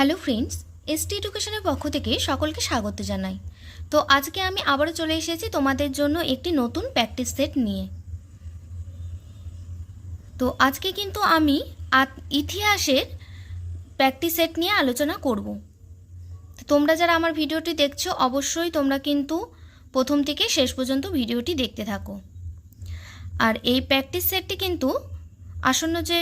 Hello friends, ST এডুকেশনের পক্ষ থেকে সকলকে স্বাগত জানাই। তো আজকে আমি আবারও চলে এসেছি তোমাদের জন্য একটি নতুন প্র্যাকটিস সেট নিয়ে। তো আজকে কিন্তু আমি ইতিহাসের প্র্যাকটিস সেট নিয়ে আলোচনা করব। তোমরা যারা আমার ভিডিওটি দেখছ, অবশ্যই তোমরা কিন্তু প্রথম থেকে শেষ পর্যন্ত ভিডিওটি দেখতে থাকো। আর এই প্র্যাকটিস সেটটি কিন্তু আসন্ন যে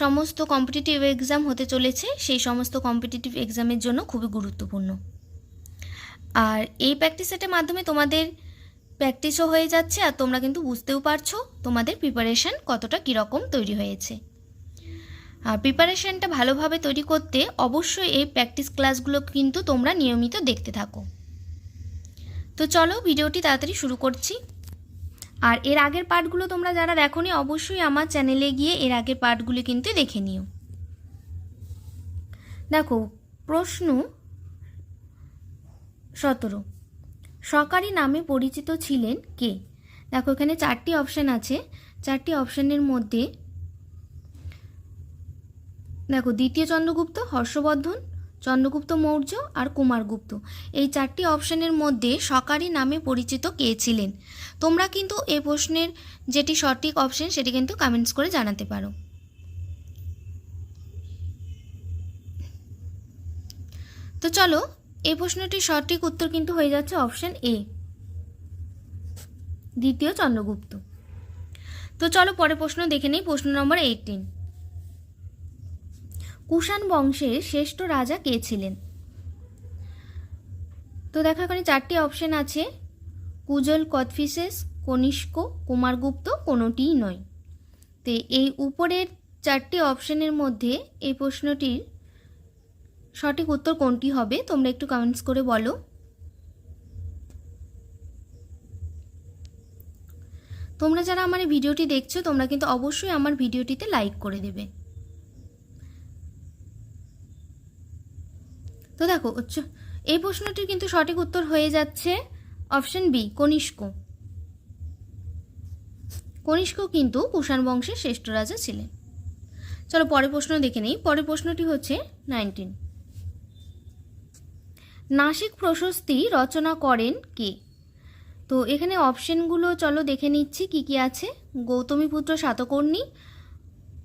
সমস্ত কম্পিটিটিভ এক্সাম হতে চলেছে, সেই সমস্ত কম্পিটিটিভ এক্সামের জন্য খুবই গুরুত্বপূর্ণ। আর এই প্র্যাকটিস সেটের মাধ্যমে তোমাদের প্র্যাকটিসও হয়ে যাচ্ছে আর তোমরা কিন্তু বুঝতেও পারছ তোমাদের প্রিপারেশান কতটা কীরকম তৈরি হয়েছে। আর প্রিপারেশানটা ভালোভাবে তৈরি করতে অবশ্যই এই প্র্যাকটিস ক্লাসগুলো কিন্তু তোমরা নিয়মিত দেখতে থাকো। তো চলো ভিডিওটি তাড়াতাড়ি শুরু করছি। আর এর আগের পার্টগুলো তোমরা যারা দেখোনি, অবশ্যই আমার চ্যানেলে গিয়ে এর আগের পার্টগুলো কিন্তু দেখে নিও। দেখো, প্রশ্ন সতেরো। সরকারি নামে পরিচিত ছিলেন কে? দেখো, এখানে চারটি অপশান আছে। চারটি অপশানের মধ্যে, দেখো, দ্বিতীয় চন্দ্রগুপ্ত, হর্ষবর্ধন চন্দ্রগুপ্ত মৌর্য আর কুমারগুপ্ত। এই চারটি অপশানের মধ্যে সকারি নামে পরিচিত কে ছিলেন? তোমরা কিন্তু এই প্রশ্নের যেটি সঠিক অপশন সেটি কিন্তু কমেন্টস করে জানাতে পারো। তো চলো এই প্রশ্নটির সঠিক উত্তর কিন্তু হয়ে যাচ্ছে অপশন এ। দ্বিতীয় চন্দ্রগুপ্ত। তো চলো পরে প্রশ্ন দেখে নিই, প্রশ্ন নম্বর এইটিন কুষাণ বংশের শ্রেষ্ঠ রাজা কে ছিলেন? তো দেখো এখানে চারটি অপশন আছে। কুজল কদফিসেস, কনিষ্ক, কুমারগুপ্ত কোনোটিই নয়। তো এই উপরের চারটি অপশনের মধ্যে এই প্রশ্নটির সঠিক উত্তর কোনটি হবে তোমরা একটু কমেন্টস করে বলো। তোমরা যারা আমার এই ভিডিওটি দেখছ, তোমরা কিন্তু অবশ্যই আমার ভিডিওটিতে লাইক করে দেবে। তো দেখো, উচ্চ- এই প্রশ্নটির কিন্তু সঠিক উত্তর হয়ে যাচ্ছে অপশন বি, কনিষ্ক। কনিষ্ক কিন্তু কুষাণ বংশের শ্রেষ্ঠ রাজা ছিলেন। চলো পরের প্রশ্ন দেখে নেই। পরের প্রশ্নটি হচ্ছে নাইনটিন। নাসিক প্রশস্তি রচনা করেন কে? তো এখানে অপশনগুলো চলো দেখে নিচ্ছি, কি কি আছে। গৌতমী পুত্র সাতকর্ণী,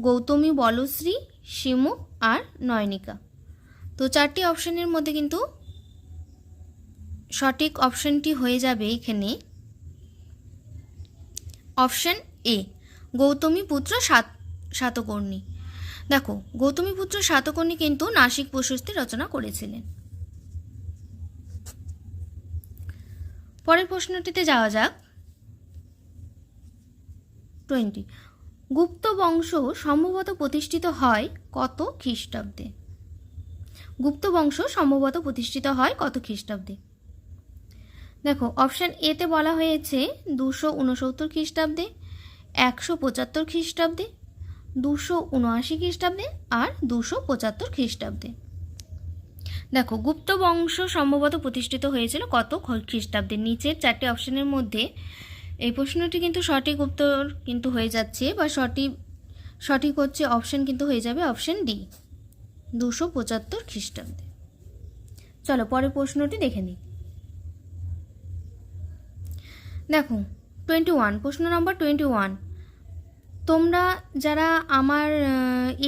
গৌতমী বলশ্রী, শিমু আর নয়নিকা। তো চারটি অপশনের মধ্যে কিন্তু সঠিক অপশনটি হয়ে যাবে এখানে অপশন এ, গৌতমী পুত্র সাত, সাতকর্ণী। দেখো, গৌতমী পুত্র সাতকর্ণী কিন্তু নাসিক প্রশস্তি রচনা করেছিলেন। পরের প্রশ্নটিতে যাওয়া যাক। টোয়েন্টি গুপ্ত বংশ সম্ভবত প্রতিষ্ঠিত হয় কত খ্রিস্টাব্দে? গুপ্ত বংশ সম্ভবত প্রতিষ্ঠিত হয় কত খ্রিস্টাব্দে? দেখো অপশান এতে বলা হয়েছে দুশো উনসত্তর খ্রিস্টাব্দে, একশো পঁচাত্তর খ্রিস্টাব্দে, দুশো উনআশি খ্রিস্টাব্দে আর দুশো পঁচাত্তর খ্রিস্টাব্দে। দেখো, গুপ্ত বংশ সম্ভবত প্রতিষ্ঠিত হয়েছিল কত খ্রিস্টাব্দে? নিচের চারটি অপশানের মধ্যে এই প্রশ্নটি কিন্তু সঠিক উত্তর কিন্তু হয়ে যাচ্ছে বা সঠিক সঠিক হচ্ছে অপশান কিন্তু হয়ে যাবে অপশান ডি দুশো পঁচাত্তর খ্রিস্টাব্দে। চলো, পরের প্রশ্নটি দেখে নিই। দেখো টোয়েন্টি ওয়ান প্রশ্ন নম্বর টোয়েন্টি ওয়ান তোমরা যারা আমার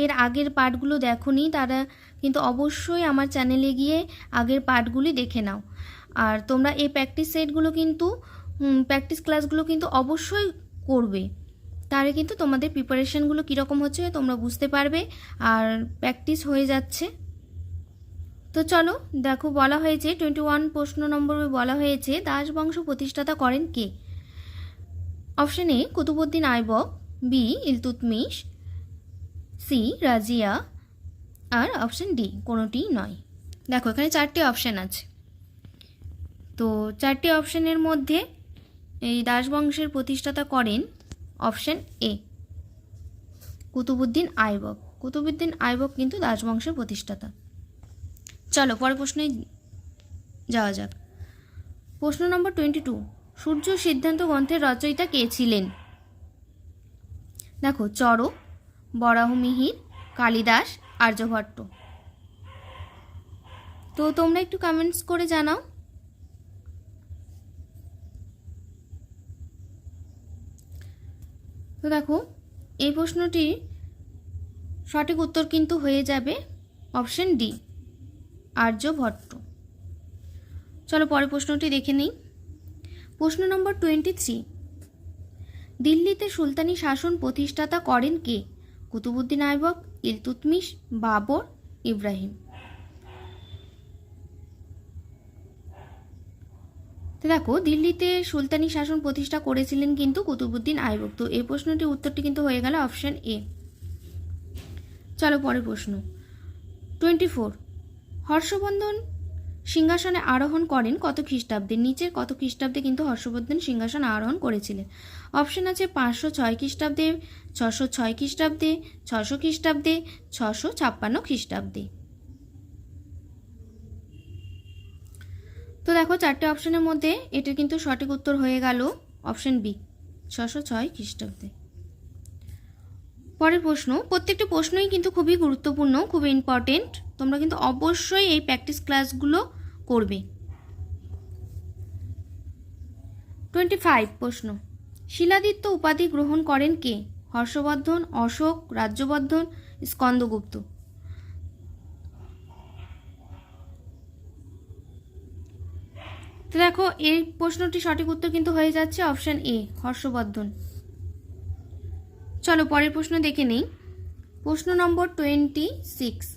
এর আগের পার্টগুলো দেখোনি, তারা কিন্তু অবশ্যই আমার চ্যানেলে গিয়ে আগের পার্টগুলি দেখে নাও। আর তোমরা এই প্র্যাকটিস সেটগুলো কিন্তু প্র্যাকটিস ক্লাসগুলো কিন্তু অবশ্যই করবে। তাহলে কিন্তু তোমাদের প্রিপারেশনগুলো কীরকম হচ্ছে তোমরা বুঝতে পারবে আর প্র্যাকটিস হয়ে যাচ্ছে। তো চলো, দেখো বলা হয়েছে টোয়েন্টি ওয়ান প্রশ্ন নম্বরে বলা হয়েছে, দাস বংশ প্রতিষ্ঠাতা করেন কে? Option A Qutubuddin Aibak B Iltutmish C Razia, R option D কোনোটিই নয়। দেখো, এখানে চারটি অপশান আছে। তো চারটি অপশানের মধ্যে এই দাস বংশের প্রতিষ্ঠাতা করেন অপশন এ। কুতুবুদ্দিন আইবক। কুতুবুদ্দিন আইবক কিন্তু রাজবংশের প্রতিষ্ঠাতা। চলো, পরের প্রশ্নে যাওয়া যাক। প্রশ্ন নম্বর টোয়েন্টি টু। সূর্য সিদ্ধান্ত গ্রন্থের রচয়িতা কে ছিলেন? দেখো চরক বরাহমিহির, কালিদাস, আর্যভট্ট। তো তোমরা একটু কমেন্টস করে জানাও। তো দেখো, এই প্রশ্নটির সঠিক উত্তর কিন্তু হয়ে যাবে অপশন ডি আর্যভট্ট চলো পরের প্রশ্নটি দেখে নিই। প্রশ্ন নম্বর টোয়েন্টি থ্রি, দিল্লিতে সুলতানি শাসন প্রতিষ্ঠাতা করেন কে? কুতুবুদ্দিন আইবক, ইলতুতমিশ, বাবর, ইব্রাহিম। তো দেখো, দিল্লিতে সুলতানি শাসন প্রতিষ্ঠা করেছিলেন কিন্তু কুতুবুদ্দিন আইবক তো এই প্রশ্নটির উত্তরটি কিন্তু হয়ে গেল অপশন এ চলো পরের প্রশ্ন। টোয়েন্টি ফোর হর্ষবর্ধন সিংহাসনে আরোহণ করেন কত খ্রিস্টাব্দে? নিচের কত খ্রিস্টাব্দে কিন্তু হর্ষবর্ধন সিংহাসন আরোহণ করেছিলেন? অপশন আছে পাঁচশো ছয় খ্রিস্টাব্দে, ছশো ছয় খ্রিস্টাব্দে, ছশো খ্রিস্টাব্দে, ছশো ছাপ্পান্ন খ্রিস্টাব্দে। তো দেখো চারটে অপশনের মধ্যে এটার কিন্তু সঠিক উত্তর হয়ে গেল অপশন বি ছশো ছয় খ্রিস্টাব্দে। পরের প্রশ্ন, প্রত্যেকটি প্রশ্নই কিন্তু খুবই গুরুত্বপূর্ণ খুবই ইম্পর্টেন্ট তোমরা কিন্তু অবশ্যই এই প্র্যাকটিস ক্লাসগুলো করবে। টোয়েন্টি ফাইভ প্রশ্ন, শিলাদিত্য উপাধি গ্রহণ করেন কে? হর্ষবর্ধন, অশোক, রাজ্যবর্ধন, স্কন্দগুপ্ত। তো দেখো, এই প্রশ্নটি সঠিক উত্তর কিন্তু হয়ে যাচ্ছে অপশান এ, হর্ষবর্ধন। চলো পরের প্রশ্ন দেখে নেই। প্রশ্ন নম্বর টোয়েন্টি সিক্স,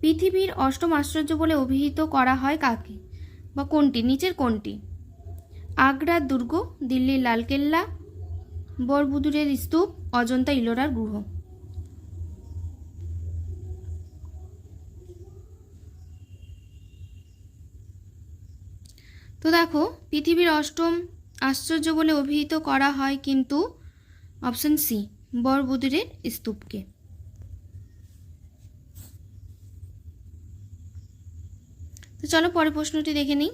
পৃথিবীর অষ্টম আশ্চর্য বলে অভিহিত করা হয় কাকে? বা কোনটি? নিচের কোনটি? আগ্রার দুর্গ, দিল্লির লালকেল্লা, বরবুদুরের স্তূপ, অজন্তা ইলোরার গুহ। তো দেখো, পৃথিবীর অষ্টম আশ্চর্য বলে অভিহিত করা হয় কিন্তু অপশন সি, বরবুদুরের স্তূপকে। তো চলো পরের প্রশ্নটি দেখে নিই।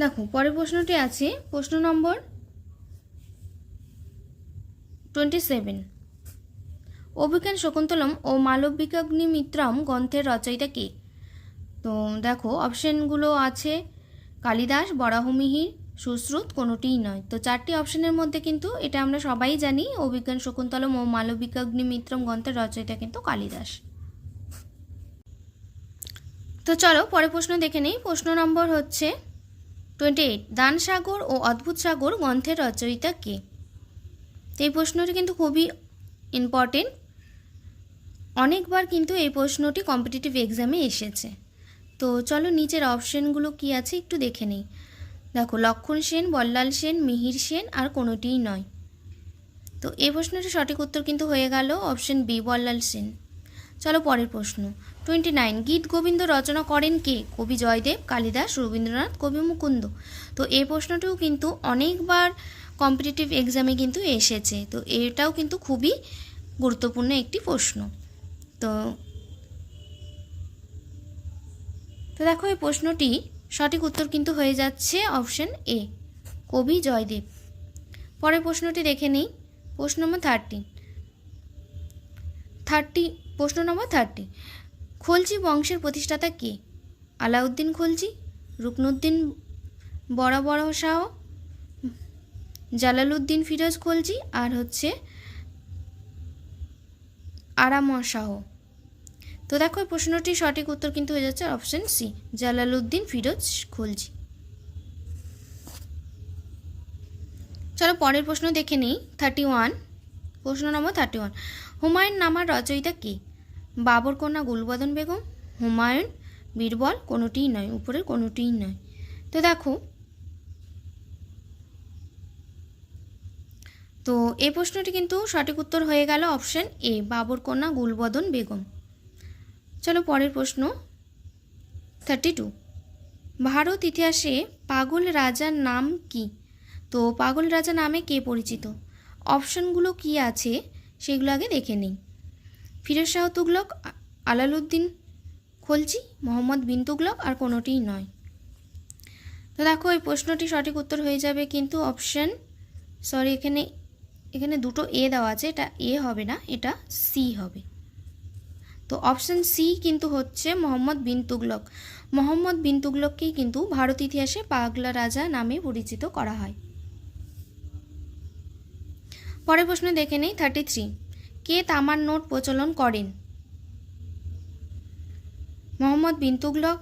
দেখো, পরের প্রশ্নটি আছে, প্রশ্ন number twenty seven Abhijnana Shakuntalam ও মালবিকাগ্নিমিত্রম গ্রন্থের রচয়িতা কে? তো দেখো অপশানগুলো আছে কালিদাস, বরাহমিহির, সুশ্রুত, কোনোটিই নয়। তো চারটি অপশানের মধ্যে কিন্তু এটা আমরা সবাই জানি, অভিজ্ঞান শকুন্তলম ও মালবিকাগ্নিমিত্রম গ্রন্থের রচয়িতা কিন্তু কালিদাস। তো চলো, পরের প্রশ্ন দেখে নেই। প্রশ্ন নম্বর হচ্ছে টোয়েন্টি এইট দান সাগর ও অদ্ভুত সাগর গ্রন্থের রচয়িতা কে? এই প্রশ্নটি কিন্তু খুবই ইম্পর্টেন্ট অনেকবার কিন্তু এই প্রশ্নটি কম্পিটিটিভ এক্সামে এসেছে। তো চলো নিচের অপশানগুলো কি আছে একটু দেখে নেই। দেখো, লক্ষণ সেন, বল্লাল সেন, মিহির সেন আর কোনোটিই নয়। তো এই প্রশ্নটির সঠিক উত্তর কিন্তু হয়ে গেল অপশন বি বল্লাল সেন। চলো পরের প্রশ্ন। টোয়েন্টি নাইন গীত গোবিন্দ রচনা করেন কে? কবি জয়দেব, কালিদাস, রবীন্দ্রনাথ, কবি মুকুন্দ। তো এই প্রশ্নটিও কিন্তু অনেকবার কম্পিটিটিভ এক্সামে কিন্তু এসেছে। তো এটাও কিন্তু খুবই গুরুত্বপূর্ণ একটি প্রশ্ন। তো তো দেখো, এই প্রশ্নটি সঠিক উত্তর কিন্তু হয়ে যাচ্ছে অপশন এ কবি জয়দেব। পরের প্রশ্নটি দেখে নিই, প্রশ্ন নম্বর থার্টি থার্টি প্রশ্ন নম্বর থার্টি খলজি বংশের প্রতিষ্ঠাতা কে? আলাউদ্দিন খলজি, রুকনুদ্দিন বড় বড় শাহ জালালউদ্দিন ফিরোজ খলজি, আর হচ্ছে আরাম শাহ তো দেখো প্রশ্নটির সঠিক উত্তর কিন্তু হয়ে যাচ্ছে অপশন সি জালালউদ্দিন ফিরোজ খলজি। চলো পরের প্রশ্ন দেখে নিই থার্টি ওয়ান প্রশ্ন নম্বর থার্টি ওয়ান হুমায়ুন নামার রচয়িতা কে? বাবর কন্যা গুলবদন বেগম। হুমায়ুন, বীরবল, কোনোটিই নয়, উপরের কোনোটিই নয়। তো দেখো তো এই প্রশ্নটি কিন্তু সঠিক উত্তর হয়ে গেল অপশন এ বাবর কন্যা গুলবদন বেগম। চলো পরের প্রশ্ন। থার্টি টু ভারত ইতিহাসে পাগল রাজার নাম কি? তো পাগল রাজা নামে কে পরিচিত? অপশনগুলো কি আছে সেগুলো আগে দেখে নেই। ফিরোজ শাহ তুগলক, আলালউদ্দিন খলজি, মোহাম্মদ বিন তুগলক আর কোনোটিই নয়। তো দেখো এই প্রশ্নটি সঠিক উত্তর হয়ে যাবে কিন্তু অপশন সরি এখানে এখানে দুটো এ দেওয়া আছে, এটা এ হবে না, এটা সি হবে। তো অপশান সি কিন্তু হচ্ছে মোহাম্মদ বিন তুগলক। মোহাম্মদ বিন তুগলককেই কিন্তু ভারত ইতিহাসে পাগলা রাজা নামে পরিচিত করা হয়। পরের প্রশ্ন দেখে নেই থার্টি থ্রি কে তামার নোট প্রচলন করেন? মোহাম্মদ বিন তুগলক,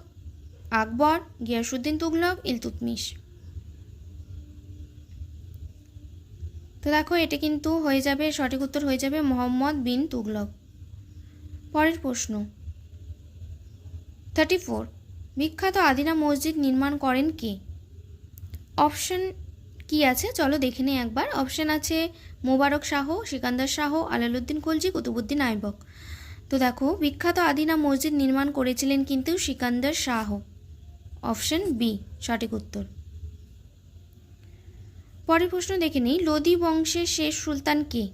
আকবর গিয়াসুদ্দিন তুগলক, ইলতুতমিশ। তো দেখো, এটা কিন্তু হয়ে যাবে, সঠিক উত্তর হয়ে যাবে মোহাম্মদ বিন তুগলক। পরের প্রশ্ন। থার্টি ফোর বিখ্যাত আদিনা মসজিদ নির্মাণ করেন কে? অপশন কি আছে? চলো দেখে নিই একবার। অপশন আছে মোবারক শাহ, সিকান্দার শাহ, আলালুদ্দিন খলজি, কুতুবুদ্দিন আইবক। তো দেখো, বিখ্যাত আদিনা মসজিদ নির্মাণ করেছিলেন কিন্তু সিকান্দার শাহ। অপশন বি, সঠিক উত্তর। পরের প্রশ্ন দেখে নিই। লোদি বংশের শেষ সুলতান কে?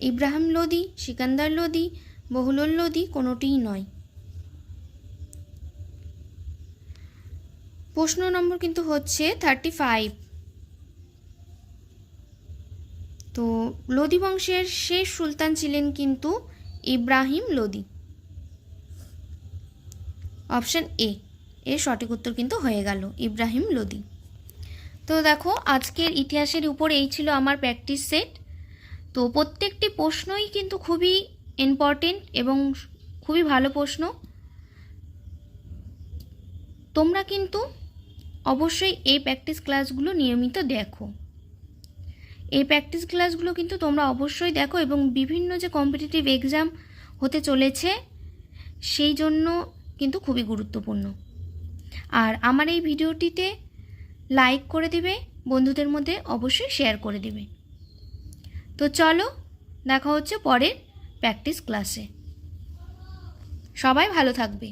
ইব্রাহিম লোদি, সিকান্দার লোদি বহুলুল লোদি কোনোটিই নয়। প্রশ্ন নম্বর কিন্তু হচ্ছে থার্টি ফাইভ তো লোদি বংশের শেষ সুলতান ছিলেন কিন্তু ইব্রাহিম লোদি। Option A. এর সঠিক উত্তর কিন্তু হয়ে গেল, ইব্রাহিম লোদি। তো দেখো, আজকের ইতিহাসের উপর এই ছিল আমার প্র্যাকটিস সেট তো প্রত্যেকটি প্রশ্নই কিন্তু খুবই ইম্পর্টেন্ট এবং খুবই ভালো প্রশ্ন। তোমরা কিন্তু অবশ্যই এই প্র্যাকটিস ক্লাসগুলো নিয়মিত দেখো। এই প্র্যাকটিস ক্লাসগুলো কিন্তু তোমরা অবশ্যই দেখো এবং বিভিন্ন যে কম্পিটিটিভ এক্সাম হতে চলেছে, সেই জন্য কিন্তু খুবই গুরুত্বপূর্ণ। আর আমার এই ভিডিওটিতে লাইক করে দিবে, বন্ধুদের মধ্যে অবশ্যই শেয়ার করে দিবে। তো চলো, দেখা হচ্ছে পরের প্র্যাকটিস ক্লাসে সবাই ভালো থাকবে।